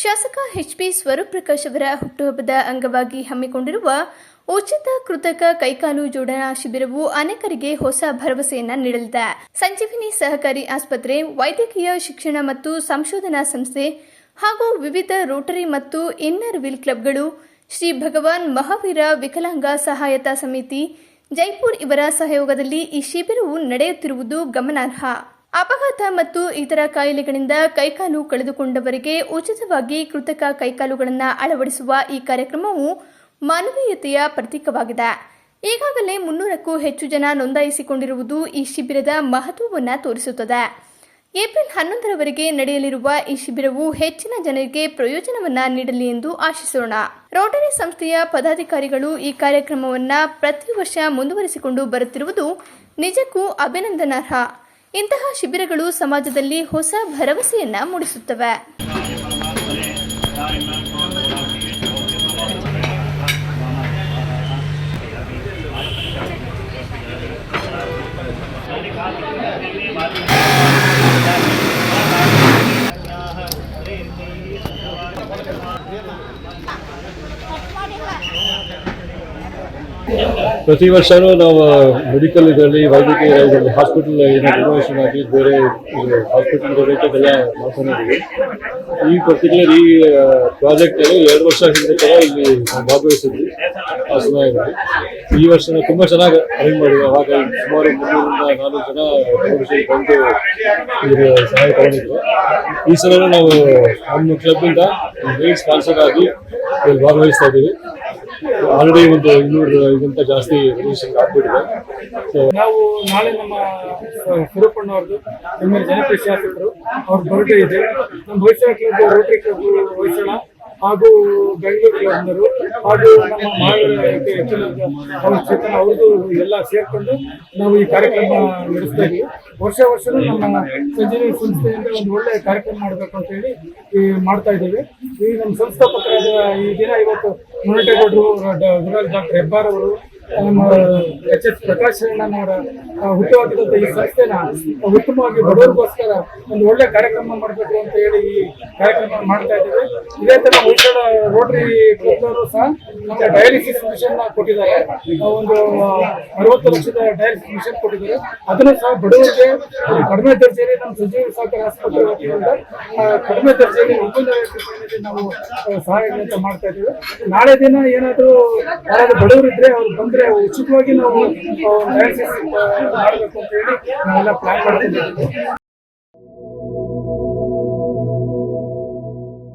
ಶಾಸಕ H P ಸ್ವರೂಪ್ರಕಾಶ್ ಅವರ ಹುಟ್ಟುಹಬ್ಬದ ಅಂಗವಾಗಿ ಹಮ್ಮಿಕೊಂಡಿರುವ ಉಚಿತ ಕೃತಕ ಕೈಕಾಲು ಜೋಡಣಾ ಶಿಬಿರವು ಅನೇಕರಿಗೆ ಹೊಸ ಭರವಸೆಯನ್ನ ನೀಡಲಿದೆ. ಸಂಜೀವಿನಿ ಸಹಕಾರಿ ಆಸ್ಪತ್ರೆ, ವೈದ್ಯಕೀಯ ಶಿಕ್ಷಣ ಮತ್ತು ಸಂಶೋಧನಾ ಸಂಸ್ಥೆ ಹಾಗೂ ವಿವಿಧ ರೋಟರಿ ಮತ್ತು ಇನ್ನರ್ ವೀಲ್ ಕ್ಲಬ್ಗಳು, ಶ್ರೀ ಭಗವಾನ್ ಮಹಾವೀರ ವಿಕಲಾಂಗ ಸಹಾಯತಾ ಸಮಿತಿ, ಜೈಪುರ್ ಇವರ ಸಹಯೋಗದಲ್ಲಿ ಈ ಶಿಬಿರವು ನಡೆಯುತ್ತಿರುವುದು ಗಮನಾರ್ಹ. ಅಪಘಾತ ಮತ್ತು ಇತರ ಕಾಯಿಲೆಗಳಿಂದ ಕೈಕಾಲು ಕಳೆದುಕೊಂಡವರಿಗೆ ಉಚಿತವಾಗಿ ಕೃತಕ ಕೈಕಾಲುಗಳನ್ನು ಅಳವಡಿಸುವ ಈ ಕಾರ್ಯಕ್ರಮವು ಮಾನವೀಯತೆಯ ಪ್ರತೀಕವಾಗಿದೆ. ಈಗಾಗಲೇ ಮುನ್ನೂರಕ್ಕೂ ಹೆಚ್ಚು ಜನ ನೋಂದಾಯಿಸಿಕೊಂಡಿರುವುದು ಈ ಶಿಬಿರದ ಮಹತ್ವವನ್ನು ತೋರಿಸುತ್ತದೆ. ಏಪ್ರಿಲ್ ಹನ್ನೊಂದರವರೆಗೆ ನಡೆಯಲಿರುವ ಈ ಶಿಬಿರವು ಹೆಚ್ಚಿನ ಜನರಿಗೆ ಪ್ರಯೋಜನವನ್ನ ನೀಡಲಿ ಎಂದು ಆಶಿಸೋಣ. ರೋಟರಿ ಸಂಸ್ಥೆಯ ಪದಾಧಿಕಾರಿಗಳು ಈ ಕಾರ್ಯಕ್ರಮವನ್ನು ಪ್ರತಿ ವರ್ಷ ಮುಂದುವರಿಸಿಕೊಂಡು ಬರುತ್ತಿರುವುದು ನಿಜಕ್ಕೂ ಅಭಿನಂದನಾರ್ಹ. ಇಂತಹ ಶಿಬಿರಗಳು ಸಮಾಜದಲ್ಲಿ ಹೊಸ ಭರವಸೆಯನ್ನ ಮೂಡಿಸುತ್ತವೆ. ಪ್ರತಿ ವರ್ಷವೂ ನಾವು ಮೆಡಿಕಲ್ ಇದರಲ್ಲಿ ವೈದ್ಯಕೀಯ ಇದರಲ್ಲಿ ಹಾಸ್ಪಿಟಲ್ ಏನೋ ರಿನೋವೇಷನ್ ಆಗಿ ಬೇರೆ ಹಾಸ್ಪಿಟಲ್ ರಿಲೇಟೆಡ್ ಮಾತನಾಡಿದ್ವಿ ಈ ಪರ್ಟಿಕ್ಯುಲರ್ ಈ ಪ್ರಾಜೆಕ್ಟ್ ಅಲ್ಲಿ ಎರಡು ವರ್ಷ ಹಿಂದೆ ಕೂಡ ಇಲ್ಲಿ ಭಾಗವಹಿಸಿದ್ವಿ, ಆ ಸಮಯದಲ್ಲಿ. ಈ ವರ್ಷ ತುಂಬಾ ಚೆನ್ನಾಗಿ ಅರೇಂಜ್ ಮಾಡಿದ್ವಿ. ಆವಾಗ ಸುಮಾರು ಮುನ್ನೂರಿಂದ ನಾಲ್ಕು ಜನ ಮೆಡಿಸಿನ್ ಬಂದು ಇದ್ರ ಸಹಾಯ ತಗೊಂಡಿದ್ರು. ಈ ಸಲ ನಾವು ನಮ್ಮ ಕ್ಲಬ್ ಇಂದ ಮೇನ್ ಸ್ಪಾನ್ಸರ್ ಆಗಿ ಇಲ್ಲಿ ಭಾಗವಹಿಸ್ತಾ ಇದ್ದೀವಿ. ಆಲ್ರೆಡಿ ಒಂದು ಇನ್ನೂರು ಇದಕ್ಕಿಂತ ಜಾಸ್ತಿ ರಿಜಿಸ್ಟ್ರೇಷನ್ ಆಗ್ಬಿಟ್ಟಿದೆ. ಸೊ ನಾವು ನಾಳೆ ನಮ್ಮ ಸುರಪ್ಪಣ್ಣವ್ರದ್ದು ನಮ್ಮ ಜನಪ್ರಿಯ ಶಾಸಕರು, ಅವ್ರ ಬರ್ಡೇ ಇದೆ. ನಮ್ಮ Hoysala club rotary club Hoysala ಹಾಗೂ ಬೆಂಗಳೂರು ಕ್ಲಬ್ನವರು ಹಾಗೂ ನಮ್ಮ ಅವ್ರ ಚೇತನ ಅವ್ರದ್ದು ಎಲ್ಲ ಸೇರ್ಕೊಂಡು ನಾವು ಈ ಕಾರ್ಯಕ್ರಮ ನಡೆಸ್ತಾ ಇದ್ದೀವಿ ವರ್ಷ ವರ್ಷನೂ ನಮ್ಮ ಸಂಜೀವಿ ಸಂಸ್ಥೆಯಿಂದ ಒಂದು ಒಳ್ಳೆಯ ಕಾರ್ಯಕ್ರಮ ಮಾಡಬೇಕು ಅಂತ ಹೇಳಿ ಮಾಡ್ತಾ ಇದ್ದೀವಿ. ಈ ನಮ್ಮ ಸಂಸ್ಥಾಪಕರಾದ ಈ ದಿನ ಇವತ್ತು ಮುನಟೇಗೌಡರು ಡಾಕ್ಟರ್ ಹೆಬ್ಬಾರ್ ಅವರು ನಮ್ಮ ಎಚ್ ಎಸ್ ಪ್ರಕಾಶ್ ಅಣ್ಣನವರ ಹುಟ್ಟುಹಾಕಿದಂತ ಈ ಸಂಸ್ಥೆನ ಉತ್ತಮವಾಗಿ ಬಡವರಿಗೋಸ್ಕರ ಒಂದು ಒಳ್ಳೆ ಕಾರ್ಯಕ್ರಮ ಮಾಡಬೇಕು ಅಂತ ಹೇಳಿ ಈ ಕಾರ್ಯಕ್ರಮ ಮಾಡ್ತಾ ಇದ್ದೀವಿ. ಇದೇ ತರ ಹೊಯ್ಸಳ ರೋಟರಿ ಕ್ಲಬ್ನವರು ಸಹ ನಮಗೆ ಡಯಾಲಿಸಿಸ್ ಮಿಷನ್ ಕೊಟ್ಟಿದ್ದಾರೆ. ಒಂದು ಅರವತ್ತು ಲಕ್ಷದ ಡಯಾಲಿಸಿಸ್ ಮಿಷನ್ ಕೊಟ್ಟಿದ್ದಾರೆ. ಅದನ್ನು ಸಹ ಬಡವರಿಗೆ ಕಡಿಮೆ ದರ್ಜೆಯಲ್ಲಿ ನಮ್ಮ ಸಂಜೀವ ಸಹಕಾರ ಆಸ್ಪತ್ರೆ ವತಿಯಿಂದ ಕಡಿಮೆ ದರ್ಜೆಯಲ್ಲಿ ಒಂಬೈನೂರ ನಾವು ಸಹಾಯ ಮಾಡ್ತಾ ಇದ್ದೀವಿ. ನಾಳೆ ದಿನ ಏನಾದರೂ ಯಾರಾದ್ರೂ ಬಡವರಿದ್ರೆ ಅವ್ರು ಬಂದ್ರೆ ಉಚಿತವಾಗಿ ನಾವು ಮಾಡಬೇಕು ಅಂತ ಹೇಳಿ ನಾವೆಲ್ಲ ಪ್ಲಾನ್ ಮಾಡ್ಕೊಂಡಿದ್ದೀವಿ